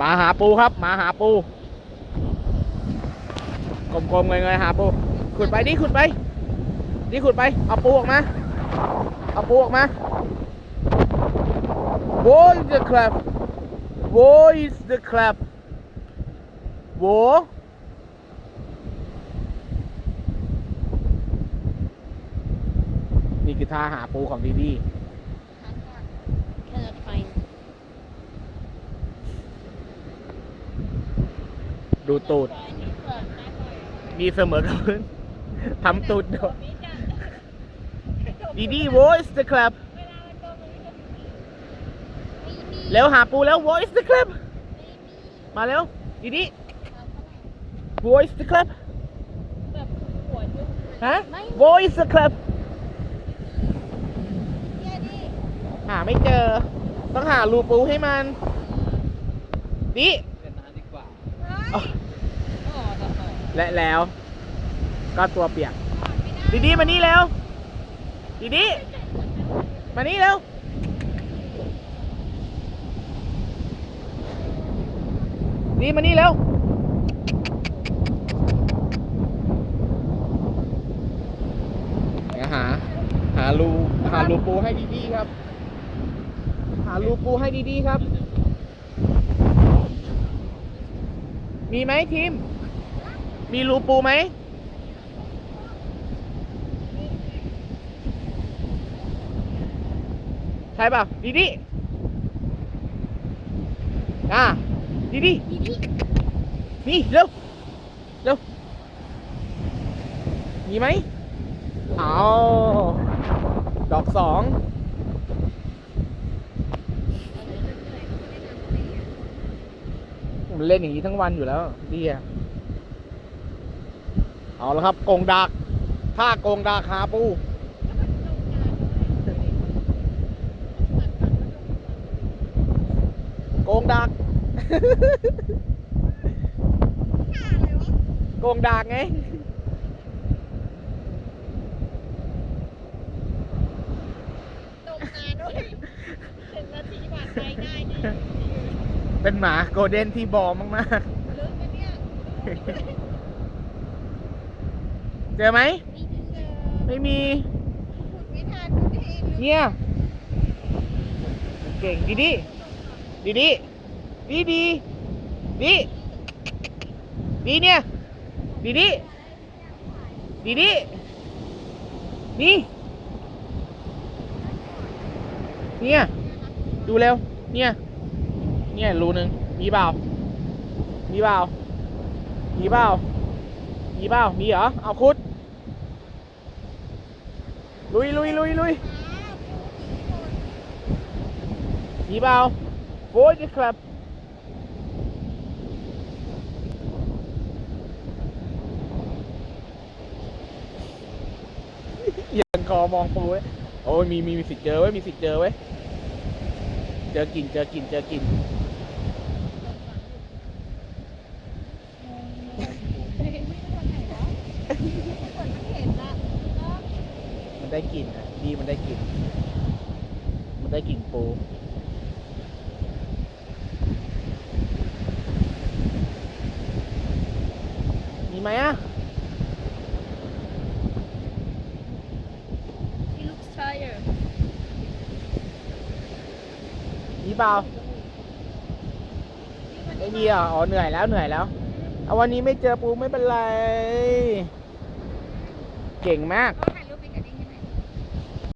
มาหาปูครับ มาหาปูกลมๆเงยๆหาปูขุดไปดิขุดไปดิขุดไป เอาปูออกมา เอาปูออกมา Wo is the crab Wo is the crab Wo นี่คือท่าหาปูของดีดี ดูตูดมีเสมอกับพื้นทำตูดโดดดีดี voice the club เร็วหาปูแล้ว voice the club มาเร็วดีดี voice the club ฮะ voice the club หาไม่เจอ ต้องหารูปูให้มันดิ และแล้ว ก็ตัวเปียกดีดีมานี่เร็วดีดีมานี่เร็วดีมานี่เร็วหา หารูหารูปูให้ดีๆครับ หารูปูให้ดีๆครับ มีไหมทีม มีรูปูไหม ใช่ป่ะดีดีอะดีดีดีดินี่เร็ว เร็ว มีไหมเอาดอกสอง ผมเล่นอย่างนี้ทั้งวันอยู่แล้วดีอะเอาละครับกงดักท่ากงดักหาปูโกงดักโกงดักไงตกงานด้วยถึงนาทีผ่านไปง่ายนี่ เป็นหมาโกลเด้นที่บอมมากลึกไหมเนี่ยๆ เจอไหมไม่เจอไม่มี ขุดไม่ทันขุดเองเนี่ย เก่งดีดีดีดีดีดีดีดีเนี่ยดีดีดีดีนี่เนี่ยดูเร็วเนี่ย เนี่ยรูหนึ่งมีเปล่า มีเปล่า มีเปล่า มีเปล่า มีเหรอ เอาคุด ลุยลุยลุยลุยมีเปล่าโอ้ยครับยังคอมองปูเว้ยโอ้ยมีมีมีสิทธิ์เจอเว้ย มีสิทธิ์เจอเว้ย เจอกิน เจอกิน เจอกิน ได้กลิ่นอะดีมันได้กลิ่น มันได้กลิ่นปูมีไหมอะ He looks tired มีเปล่าไม่มีอะอ๋อเหนื่อยแล้วเหนื่อยแล้วเอาวันนี้ไม่เจอปูไม่เป็นไร เก่งมากเอา